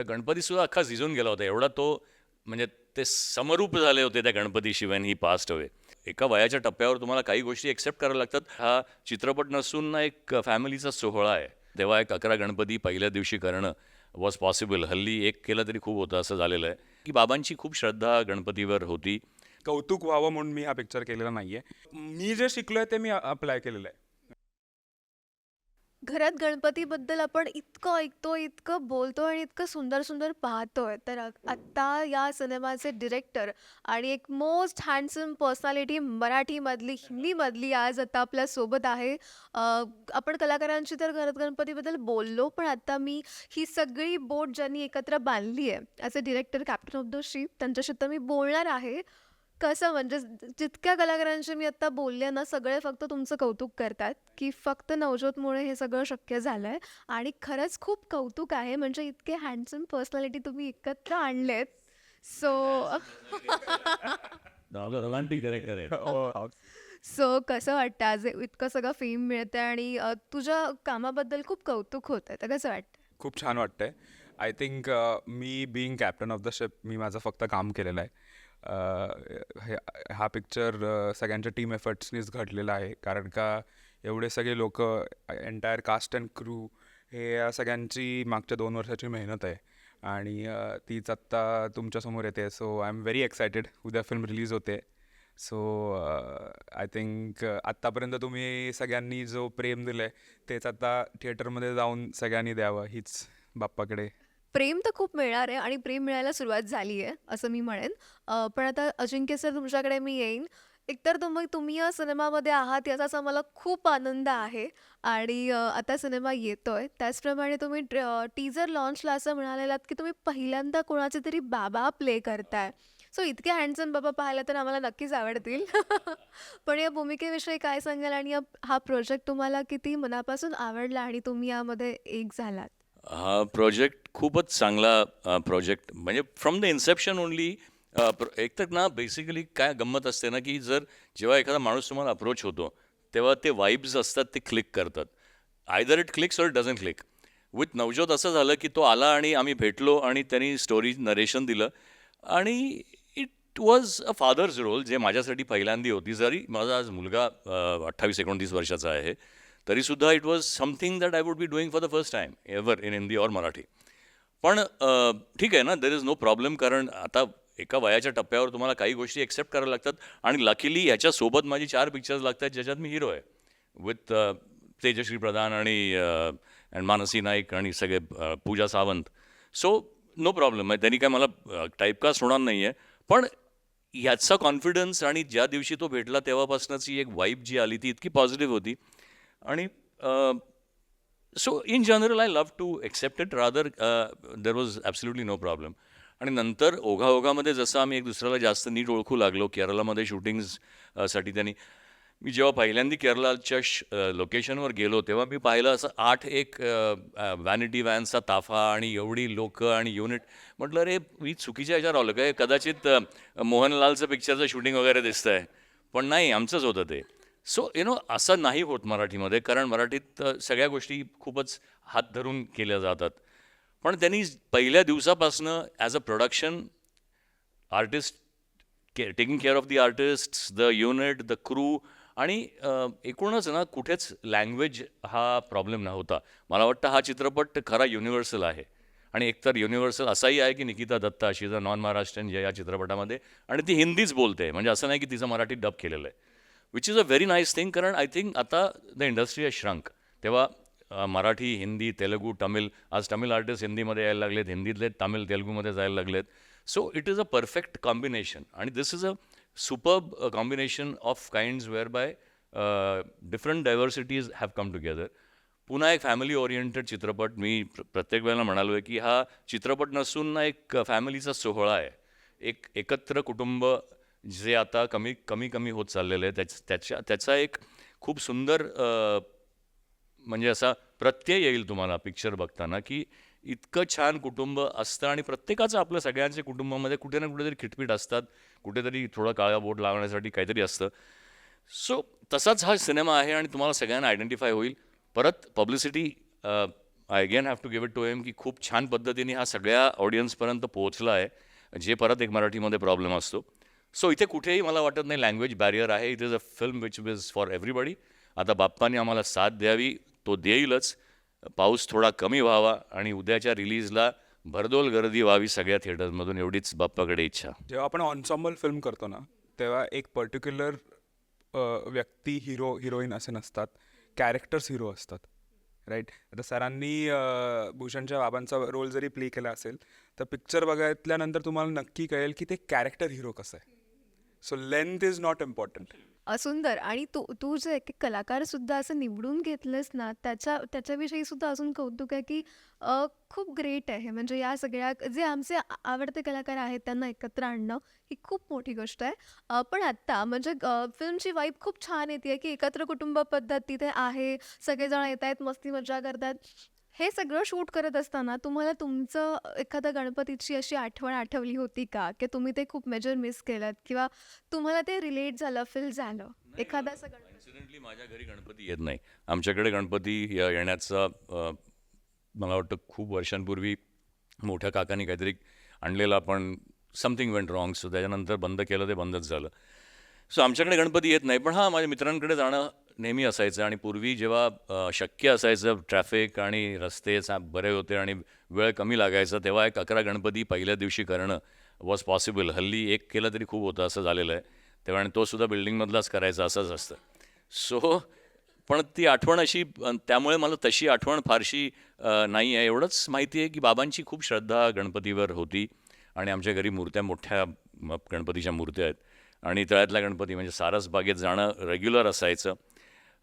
तर गणपतीसुद्धा अख्खा झिजून गेला होता. एवढा तो म्हणजे ते समरूप झाले होते त्या गणपतीशिवाय ही पास्ट अवे एका वयाच्या टप्प्यावर तुम्हाला काही गोष्टी एक्सेप्ट करायला लागतात. हा चित्रपट नसून ना एक फॅमिलीचा सोहळा आहे. तेव्हा एक अकरा गणपती पहिल्या दिवशी करणं वॉज पॉसिबल हल्ली एक केलं तरी खूप होतं असं झालेलं आहे. की बाबांची खूप श्रद्धा गणपतीवर होती. कौतुक व्हावं म्हणून मी हा पिक्चर केलेला नाहीये. मी जे शिकलोय ते मी अप्लाय केलेलं आहे. घरात गणपतीबद्दल आपण इतकं ऐकतो इतकं बोलतो आणि इतकं सुंदर सुंदर पाहतोय. तर आ- आत्ता या सिनेमाचे डिरेक्टर आणि एक मोस्ट हँडसम पर्सनॅलिटी मराठीमधली हिंदीमधली आज आता आपल्यासोबत आहे. अ, आपण कलाकारांशी तर घरात गणपतीबद्दल बोललो पण आता मी ही सगळी बोट ज्यांनी एकत्र बांधली आहे as a director captain of the ship त्यांच्याशी तर मी बोलणार आहे. कसं म्हणजे जितक्या कलाकारांशी मी आता बोलले ना सगळे फक्त तुमचं कौतुक करतात की फक्त नवज्योतमुळे हे सगळं शक्य झालं आहे आणि खरंच खूप कौतुक आहे. म्हणजे इतके हँडसम पर्सनॅलिटी तुम्ही एकत्र आणलेत. सो हो, सो कसं वाटतं आज? इतकं सगळं फेम मिळतं आणि तुझ्या कामाबद्दल खूप कौतुक होतं तर कसं वाटतं खूप छान वाटतंय. I think me being captain of the ship मी माझं फक्त काम केलेलं आहे. हा पिक्चर सगळ्यांच्या टीम एफर्ट्सनीच घडलेला आहे. कारण का एवढे सगळे लोक एंटायर कास्ट अँड क्रू हे या सगळ्यांची मागच्या दोन वर्षाची मेहनत आहे. आणि तीच आत्ता तुमच्यासमोर येते. So I am very excited उद्या फिल्म रिलीज होते. सो आय थिंक आत्तापर्यंत तुम्ही सगळ्यांनी जो प्रेम दिलं आहे तेच आता थिएटरमध्ये जाऊन सगळ्यांनी द्यावं. हीच बाप्पाकडे प्रेम तर खूप मिळणार आहे आणि प्रेम मिळायला सुरुवात झाली आहे असं मी म्हणेन. अ, पण आता अजिंक्य सर तुमच्याकडे मी येईन. एकतर तुम्ही तुम्ही या सिनेमामध्ये आहात याचाच मला खूप आनंद आहे आणि अ, आता सिनेमा येतोय. त्याचप्रमाणे तुम्ही टीजर लॉन्चला असं म्हणालेलात की तुम्ही पहिल्यांदा कोणाचे तरी बाबा प्ले करताय. सो इतके हँडसम बाबा पाहायला तर आम्हाला नक्कीच आवडतील. पण या भूमिकेविषयी काय सांगाल आणि या- हा प्रोजेक्ट तुम्हाला किती मनापासून आवडला आणि तुम्ही यामध्ये एक झालात? हा प्रोजेक्ट खूपच चांगला प्रोजेक्ट म्हणजे फ्रॉम द इन्सेप्शन ओनली एक तर ना बेसिकली काय गंमत असते ना की जर जेव्हा एखादा माणूस तुम्हाला अप्रोच होतो तेव्हा ते वाईब्स असतात ते क्लिक करतात. Either it clicks or doesn't click with Navjot असं झालं की तो आला आणि आम्ही भेटलो आणि त्यांनी स्टोरी नरेशन दिलं. आणि it was a father's role जे माझ्यासाठी पहिल्यांदी होती. जरी माझा आज मुलगा अठ्ठावीस एकोणतीस वर्षाचा आहे. तरीसुद्धा it was something that I would be doing for the first time ever in Hindi or Marathi पण ठीक आहे ना देर इज नो प्रॉब्लेम कारण आता एका वयाच्या टप्प्यावर तुम्हाला काही गोष्टी एक्सेप्ट करायला लागतात आणि लकीली ह्याच्यासोबत माझी चार पिक्चर्स लागतात ज्याच्यात मी हिरो आहे. विथ तेजश्री प्रधान आणि अँड मानसी नाईक आणि सगळे Pooja Sawant. So no problem आहे त्यांनी काय मला टाईपकास्ट होणार नाही आहे पण ह्याचा कॉन्फिडन्स आणि ज्या दिवशी तो भेटला तेव्हापासूनची एक वाईब जी आली ती इतकी पॉझिटिव्ह होती. आणि so in general I love to accept it rather there was absolutely no problem आणि नंतर ओघा ओघामध्ये जसं आम्ही एक दुसऱ्याला जास्त नीट ओळखू लागलो केरळामध्ये शूटिंग्ससाठी त्यांनी मी जेव्हा पहिल्यांदा केरळच्या श लोकेशनवर गेलो तेव्हा मी पाहिलं असं आठ एक व्हॅनिटी व्हॅनचा ताफा आणि एवढी लोकं आणि युनिट म्हटलं रे मी चुकीच्या ह्याच्यावर आलो काय कदाचित मोहनलालचं पिक्चरचं शूटिंग वगैरे दिसतं आहे पण नाही आमचंच होतं ते. सो यु नो असं नाही होत मराठीमध्ये कारण मराठीत सगळ्या गोष्टी खूपच हात धरून केल्या जातात. पण त्यांनी पहिल्या दिवसापासनं as a production artist K taking care of the artist the unit the crew आणि एकूणच ना कुठेच लँग्वेज हा प्रॉब्लेम नव्हता. मला वाटतं हा चित्रपट खरा युनिव्हर्सल आहे. आणि एकतर युनिव्हर्सल असाही आहे की निकिता दत्ता अशी द नॉन महाराष्ट्रीयन या चित्रपटामध्ये आणि ती हिंदीच बोलते. म्हणजे असं नाही की तिचं मराठीत डब केलेलं आहे. Which is a very nice thing कारण आय थिंक आता द इंडस्ट्री हॅज श्रंक तेव्हा मराठी हिंदी तेलुगू तमिळ आज तमिळ आर्टिस्ट हिंदीमध्ये यायला लागलेत हिंदीतले तमिळ तेलुगूमध्ये जायला लागलेत. So it is a perfect combination आणि this is a super combination of kinds whereby different diversities have come together पुन्हा एक फॅमिली ओरिएंटेड चित्रपट. मी प्रत्येक वेळेला म्हणालो आहे की हा चित्रपट नसून ना एक फॅमिलीचा सोहळा आहे. एक एकत्र कुटुंब जे आता कमी कमी कमी होत चाललेलं आहे त्याच त्याच्या त्याचा एक खूप सुंदर म्हणजे असा प्रत्यय येईल तुम्हाला पिक्चर बघताना की इतकं छान कुटुंब असतं आणि प्रत्येकाचं आपल्या सगळ्यांच्या कुटुंबामध्ये कुठे ना कुठेतरी खिटपीट असतात कुठेतरी थोडं काळा बोट लावण्यासाठी काहीतरी असतं. सो तसाच हा सिनेमा आहे आणि तुम्हाला सगळ्यांना आयडेंटिफाय होईल. परत publicity I again have to give it to them की खूप छान पद्धतीने हा सगळ्या ऑडियन्सपर्यंत पोहोचला आहे जे परत एक मराठीमध्ये प्रॉब्लेम असतो. सो इथे कुठेही मला वाटत नाही लँग्वेज बॅरियर आहे. It is a film which is for everybody आता बाप्पाने आम्हाला साथ द्यावी तो देईलच. पाऊस थोडा कमी व्हावा आणि उद्याच्या रिलीजला भरदोल गर्दी व्हावी सगळ्या थिएटर्समधून एवढीच बाप्पाकडे इच्छा. जेव्हा आपण ऑन्सॉम्बल फिल्म करतो ना तेव्हा एक पर्टिक्युलर व्यक्ती हिरो हिरोईन असे नसतात. कॅरेक्टर्स हिरो असतात. राईट आता सरांनी भूषणच्या बाबांचा रोल जरी प्ले केला असेल तर पिक्चर बघितल्यानंतर तुम्हाला नक्की कळेल की ते कॅरेक्टर हिरो कसं आहे. So length is not important सुंदर. आणि तू तू जे एक कलाकार सुद्धा असं निवडून घेतलंस ना त्याच्या त्याच्याविषयी सुद्धा अजून कौतुक आहे की खूप ग्रेट आहे. म्हणजे या सगळ्या जे आमचे आवडते कलाकार आहेत त्यांना एकत्र आणणं ही खूप मोठी गोष्ट आहे. पण आत्ता म्हणजे फिल्मची वाईब खूप छान येते की एकत्र कुटुंब पद्धत तिथे आहे सगळेजण येत आहेत मस्ती मजा करतात. हे सगळं शूट करत असताना तुम्हाला तुमचं एखाद्या गणपतीची अशी आठवण आठवली होती का? की तुम्ही ते खूप मेजर मिस केलं किंवा तुम्हाला ते रिलेट झालं फील झालं? एखादा इन्सिडेंटली माझ्या घरी गणपती येत नाही. आमच्याकडे गणपती या- येण्याचा मला वाटतं खूप वर्षांपूर्वी मोठ्या काकांनी काहीतरी आणलेला पण समथिंग वेंट रॉंग सो त्याच्यानंतर बंद केलं ते बंदच झालं. सो आमच्याकडे गणपती येत नाही पण हां माझ्या मित्रांकडे जाणं नेहमी असायचं आणि पूर्वी जेव्हा शक्य असायचं ट्रॅफिक आणि रस्ते बरे होते आणि वेळ कमी लागायचा तेव्हा एक अकरा गणपती पहिल्या दिवशी करणं वॉज पॉसिबल हल्ली एक केलं तरी खूप होतं असं झालेलं आहे. तेव्हा आणि तो सुद्धा बिल्डिंगमधलाच करायचा असंच असतं. सो पण ती आठवण अशी त्यामुळे मला तशी आठवण फारशी नाही आहे. एवढंच माहिती आहे की बाबांची खूप श्रद्धा गणपतीवर होती आणि आमच्या घरी मूर्त्या मोठ्या गणपतीच्या मूर्त्या आहेत. आणि तळ्यातला गणपती म्हणजे सारसबागेत जाणं रेग्युलर असायचं.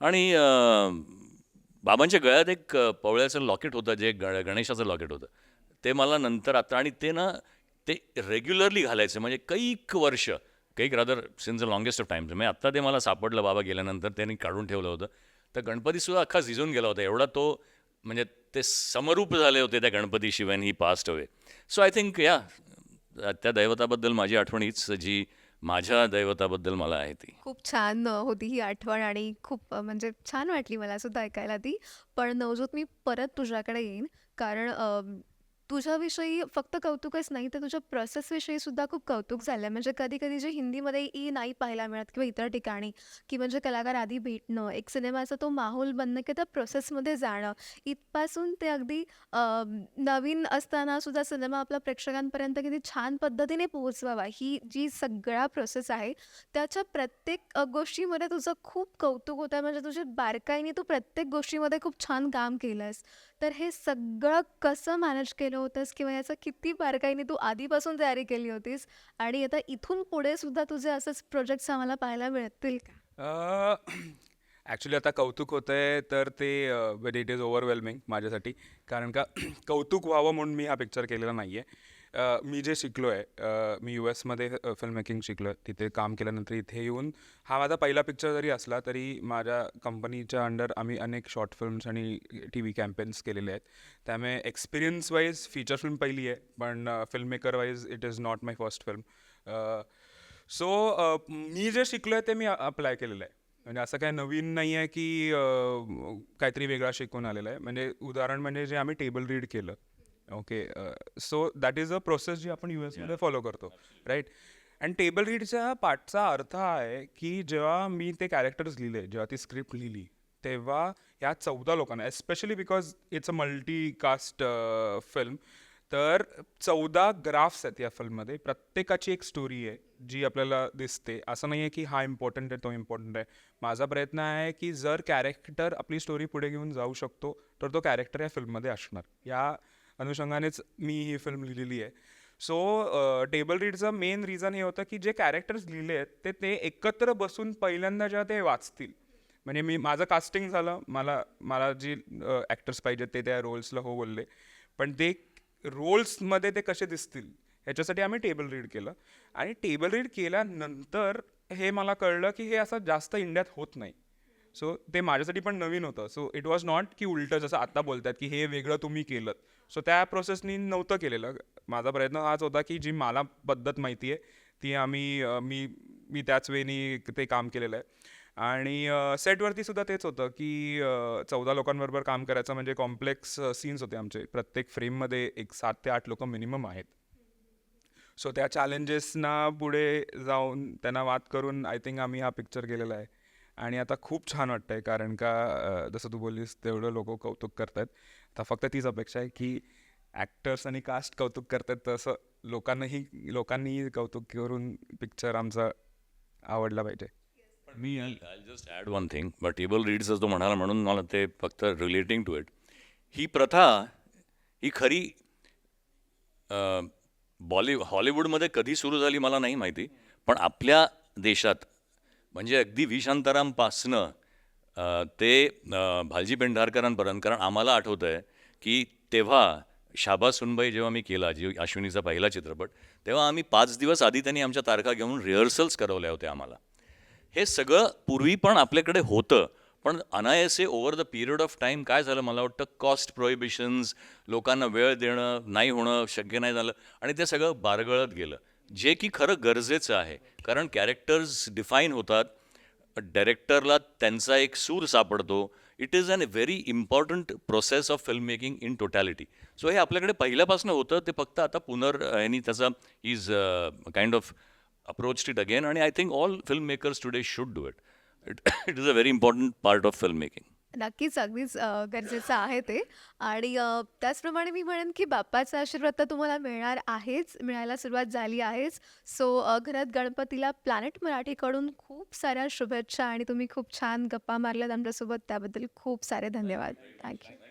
आणि बाबांच्या गळ्यात एक अ, पवळ्याचं लॉकेट होतं जे ग गणेशाचं लॉकेट होतं. ते मला नंतर आता आणि ते ना ते रेग्युलरली घालायचं म्हणजे कैक वर्ष कैक rather since the longest of times म्हणजे आत्ता ते मला सापडलं बाबा गेल्यानंतर त्यांनी काढून ठेवलं होतं. तर गणपतीसुद्धा अख्खा झिजून गेला होता. एवढा तो म्हणजे ते समरूप झाले होते त्या गणपतीशिवाय he passed away so I think या त्या दैवताबद्दल माझी आठवण हीच जी माझ्या दैवताबद्दल मला आहे ती. खूप छान होती ही आठवण आणि खूप म्हणजे छान वाटली मला सुद्धा ऐकायला ती. पण नवजोत मी परत तुझ्याकडे येईन कारण तुझ्याविषयी फक्त कौतुकच नाही तर तुझ्या प्रोसेसविषयी सुद्धा खूप कौतुक झालं म्हणजे कधी कधी जे हिंदीमध्ये ई नाही पाहायला मिळत किंवा इतर ठिकाणी की म्हणजे कलाकार आधी भेटणं एक सिनेमाचा तो माहोल बनणं किंवा त्या प्रोसेसमध्ये जाणं इथपासून ते अगदी नवीन असताना सुद्धा सिनेमा आपल्या प्रेक्षकांपर्यंत किती छान पद्धतीने पोहोचवावा. ही जी सगळा प्रोसेस आहे त्याच्या प्रत्येक गोष्टीमध्ये तुझं खूप कौतुक होतं म्हणजे तुझ्या बारकाईने तू प्रत्येक गोष्टीमध्ये खूप छान काम केलंस तर हे सगळं कसं मॅनेज केलं होतंस? किंवा याचं किती बारकाईने तू आधीपासून तयारी केली होतीस. आणि आता इथून पुढे सुद्धा तुझे असेच प्रोजेक्ट्स आम्हाला पाहायला मिळतील का? ॲक्च्युली आता कौतुक होतं आहे तर ते इट इज ओव्हरवेल्मिंग माझ्यासाठी. कारण का कौतुक व्हावं म्हणून मी हा पिक्चर केलेला नाही आहे मी जे शिकलो आहे मी यू एसमध्ये फिल्म मेकिंग शिकलो आहे तिथे काम केल्यानंतर इथे येऊन हा माझा पहिला पिक्चर जरी असला तरी माझ्या कंपनीच्या अंडर आम्ही अनेक शॉर्ट फिल्म्स आणि टी व्ही कॅम्पेन्स केलेले आहेत. त्यामुळे एक्सपिरियन्स वाईज फीचर फिल्म पहिली आहे पण filmmaker wise it is not my first film so मी जे शिकलो आहे ते मी अप्लाय केलेलं आहे. म्हणजे असं काही नवीन नाही आहे की काहीतरी वेगळा शिकून आलेला आहे. म्हणजे उदाहरण म्हणजे जे आम्ही टेबल रीड केलं okay so that is a process जी आपण यू एसमध्ये फॉलो करतो राईट अँड टेबल रीडच्या पार्टचा अर्थ हा आहे की जेव्हा मी ते कॅरेक्टर्स लिहिले जेव्हा ती स्क्रिप्ट लिहिली तेव्हा या चौदा लोकांना especially because it's a multi cast film तर चौदा ग्राफ्स आहेत या फिल्ममध्ये प्रत्येकाची एक स्टोरी आहे जी आपल्याला दिसते. असं नाही आहे की हा इम्पॉर्टंट आहे तो इम्पॉर्टंट आहे. माझा प्रयत्न आहे की जर कॅरेक्टर आपली स्टोरी पुढे घेऊन जाऊ शकतो तर तो कॅरेक्टर या फिल्ममध्ये असणार. या अनुषंगानेच मी ही फिल्म लिहिलेली आहे. सो टेबल रीडचं मेन रिझन हे होतं की जे कॅरेक्टर्स लिहिले आहेत ते ते एकत्र बसून पहिल्यांदा जेव्हा ते वाचतील. म्हणजे मी माझं कास्टिंग झालं मला मला जी ॲक्टर्स पाहिजेत ते त्या रोल्सला हो बोलले. पण ते रोल्समध्ये ते कसे दिसतील ह्याच्यासाठी आम्ही टेबल रीड केलं. आणि टेबल रीड केल्यानंतर हे मला कळलं की हे असं जास्त इंडियात होत नाही. सो ते माझ्यासाठी पण नवीन होतं. सो इट वॉज नॉट की उलटं जसं आता बोलतात की हे वेगळं तुम्ही केलं सो त्या प्रोसेसनी नव्हतं केलेलं. माझा प्रयत्न हाच होता की जी मला पद्धत माहिती आहे ती आम्ही मी मी त्याच वेनी ते काम केलेलं आहे. आणि सेटवरती सुद्धा तेच होतं की चौदा लोकांबरोबर काम करायचं म्हणजे कॉम्प्लेक्स सीन्स होते आमचे. प्रत्येक फ्रेममध्ये एक सात ते आठ लोक मिनिमम आहेत. सो त्या चॅलेंजेसना पुढे जाऊन त्यांना वाद करून आय थिंक आम्ही हा पिक्चर केलेला आहे. आणि आता खूप छान वाटतं आहे कारण का जसं तू बोललीस तेवढं लोक कौतुक करतात आता फक्त तीच अपेक्षा आहे की ॲक्टर्स आणि कास्ट कौतुक करतात तसं लोकांनाही लोकांनी कौतुक करून पिक्चर आमचा आवडला पाहिजे. मी I just add one thing but table reads तो म्हणाला म्हणून मला ते फक्त रिलेटिंग टू इट ही प्रथा ही खरी अ, हॉलिवूडमध्ये कधी सुरू झाली मला नाही माहिती. पण आपल्या देशात म्हणजे अगदी व्ही शांतारामपासनं ते भालजी पेंढारकरांपर्यंत कारण आम्हाला आठवतं आहे की तेव्हा शाबा सुनबाई जेव्हा मी केला जी अश्विनीचा पहिला चित्रपट तेव्हा आम्ही पाच दिवस आधी त्यांनी आमच्या तारखा घेऊन रिहर्सल्स करवल्या होत्या आम्हाला. हे सगळं पूर्वी पण आपल्याकडे होतं पण अनायसे over the period of time काय झालं मला वाटतं कॉस्ट प्रोहिबिशन्स लोकांना वेळ देणं नाही होणं शक्य नाही झालं आणि ते सगळं बारगळत गेलं. जे की खरं गरजेचं आहे. कारण कॅरेक्टर्स डिफाईन होतात. डायरेक्टरला त्यांचा एक सूर सापडतो. It is an very important process of filmmaking in totality so हे आपल्याकडे पहिल्यापासून होतं. ते फक्त आता पुनर यांनी त्याचा is kind of approach it again आणि I think all filmmakers today should do it it it is a very important part of filmmaking नक्कीच अगदीच अ, गरजेचं आहे ते. आणि अ, त्याचप्रमाणे मी म्हणेन की बाप्पाचा आशीर्वाद तर तुम्हाला मिळणार आहेच मिळायला सुरुवात झाली आहेच. सो अ, घरात गणपतीला प्लॅनेट मराठीकडून खूप साऱ्या शुभेच्छा आणि तुम्ही खूप छान गप्पा मारल्यात आमच्यासोबत त्याबद्दल खूप सारे धन्यवाद. थँक्यू.